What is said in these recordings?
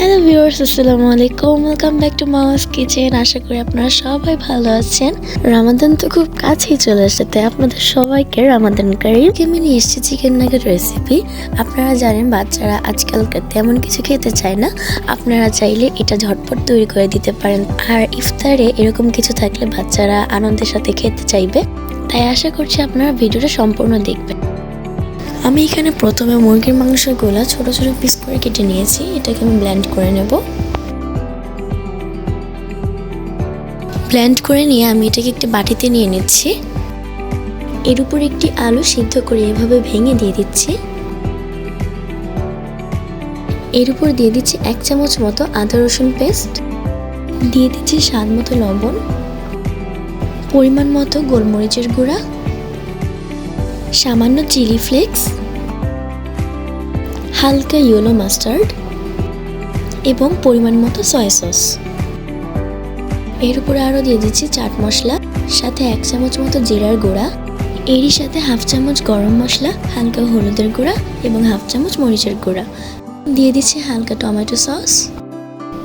Hello viewers, আসসালামু আলাইকুম। Welcome back to Mawa's kitchen আশা করি আপনারা সবাই ভালো আছেন। রামাদান তো খুব কাছেই চলে তাই আপনাদের সবাইকে রামাদান কারির আমি নিয়ে এসেছি চিকেন নাগের রেসিপি আপনারা জানেন, বাচ্চারা আজকালকার তেমন কিছু খেতে চায় না। আপনারা চাইলে এটা ঝটপট তৈরি করে দিতে পারেন। আর ইফতারে এরকম কিছু থাকলে বাচ্চারা আনন্দের সাথে খেতে চাইবে। তাই আশা করছি আপনারা ভিডিওটা সম্পূর্ণ দেখবেন। আমি এখানে প্রথমে মুরগির মাংসগুলো ছোট ছোট পিস করে কেটে নিয়েছি। এটাকে আমি ব্ল্যান্ড করে নেব। ব্ল্যান্ড করে নিয়ে আমি এটাকে একটি বাটিতে নিয়ে নিচ্ছি। এর উপর একটি আলু সিদ্ধ করে এভাবে ভেঙে দিয়ে দিচ্ছি। এর উপর দিয়ে দিচ্ছি এক চামচ মতো আদা রসুন পেস্ট দিয়ে দিচ্ছি স্বাদ মতো লবণ। পরিমাণ মতো গোলমরিচের গুঁড়া। সামান্য চিলি ফ্লেক্স, হালকা ইয়েলো মাস্টার্ড এবং পরিমাণ মতো সয়া সস। এর উপরে আরও দিয়ে দিচ্ছি চাট মশলা, সাথে এক চামচ মতো জিরার গুঁড়া, এরই সাথে হাফ চামচ গরম মশলা, হালকা হলুদের গুঁড়া এবং হাফ চামচ মরিচের গুঁড়া। দিয়ে দিচ্ছি হালকা টমেটো সস।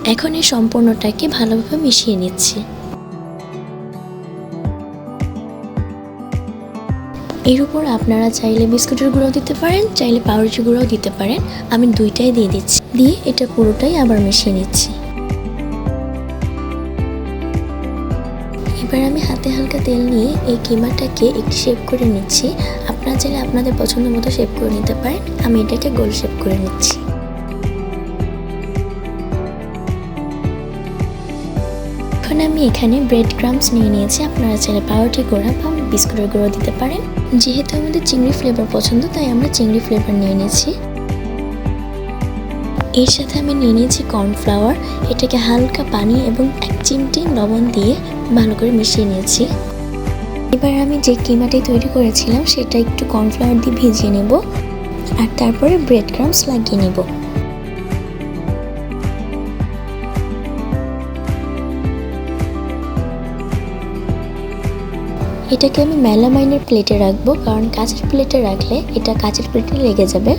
এখন এই সম্পূর্ণটাকে ভালোভাবে মিশিয়ে নিচ্ছি। এর উপর আপনারা চাইলে বিস্কুটের গুঁড়ো দিতে পারেন, চাইলে পাউরুটি গুঁড়ো দিতে পারেন। আমি দুইটাই দিয়ে দিচ্ছি। দিয়ে এটা পুরোটাই আবার মিশিয়ে নিচ্ছি। এবার আমি হাতে হালকা তেল নিয়ে এই কিমাটাকে একটি শেপ করে নিচ্ছি। আপনারা চাইলে আপনাদের পছন্দ মতো শেপ করে নিতে পারেন। আমি এটাকে গোল শেপ করে নিচ্ছি। এখন আমি এখানে ব্রেড ক্রামস নিয়ে নিয়েছি। আপনারা চাইলে পাউরুটি গুঁড়া বা বিস্কুটের গুঁড়ো দিতে পারেন। যেহেতু আমাদের চিংড়ি ফ্লেভার পছন্দ, তাই আমরা চিংড়ি ফ্লেভার নিয়ে নিয়েছি। এর সাথে আমি নিয়ে নিয়েছি কর্নফ্লাওয়ার এটাকে হালকা পানি এবং এক চিমটি লবণ দিয়ে ভালো করে মিশিয়ে নিয়েছি। এবার আমি যে কিমাটি তৈরি করেছিলাম, সেটা একটু কর্নফ্লাওয়ার দিয়ে ভিজিয়ে নেব। আর তারপরে ব্রেড ক্রামস লাগিয়ে নেব। এটাকে আমি মেলামাইনের প্লেটে রাখব, কারণ কাঁচের প্লেটে রাখলে এটা কাঁচের প্লেটে লেগে যাবে।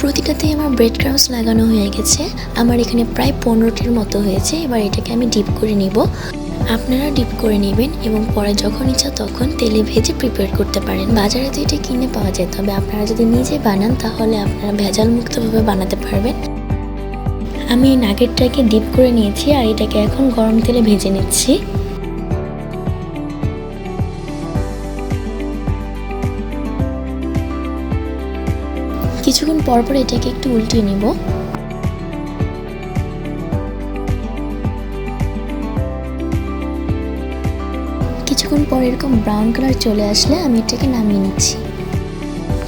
প্রতিটাতেই আমার ব্রেড ক্রামস লাগানো হয়ে গেছে। আমার এখানে প্রায় পনেরোটির মতো হয়েছে, এবার এটাকে আমি ডিপ করে নিব। আপনারা ডিপ করে নেবেন এবং পরে যখন ইচ্ছা তখন তেলে ভেজে প্রিপেয়ার করতে পারেন। বাজারে তো এটা কিনে পাওয়া যায়, তবে আপনারা যদি নিজে বানান তাহলে আপনারা ভেজাল মুক্তভাবে বানাতে পারবেন। আমি এই নাগেটটাকে ডিপ করে নিয়েছি আর এটাকে এখন গরম তেলে ভেজে নিচ্ছি। কিছুক্ষণ পর পর এটাকে একটু উল্টিয়ে নিব। কিছুক্ষণ পর এরকম ব্রাউন কালার চলে আসলে আমি এটাকে নামিয়ে নিচ্ছি।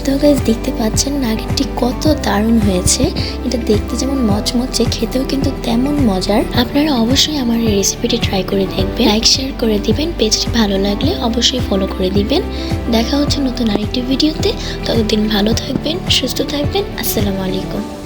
তো গাইজ দেখতে পাচ্ছেন নাগেটটি কত দারুণ হয়েছে। এটা দেখতে যেমন মচমচে, খেতেও কিন্তু তেমন মজার। আপনারা অবশ্যই আমার এই রেসিপিটি ট্রাই করে দেখবেন। লাইক শেয়ার করে দিবেন। পেজটি ভালো লাগলে অবশ্যই ফলো করে দিবেন। দেখা হচ্ছে নতুন আরেকটি ভিডিওতে ততদিন ভালো থাকবেন, সুস্থ থাকবেন। আসসালামু আলাইকুম।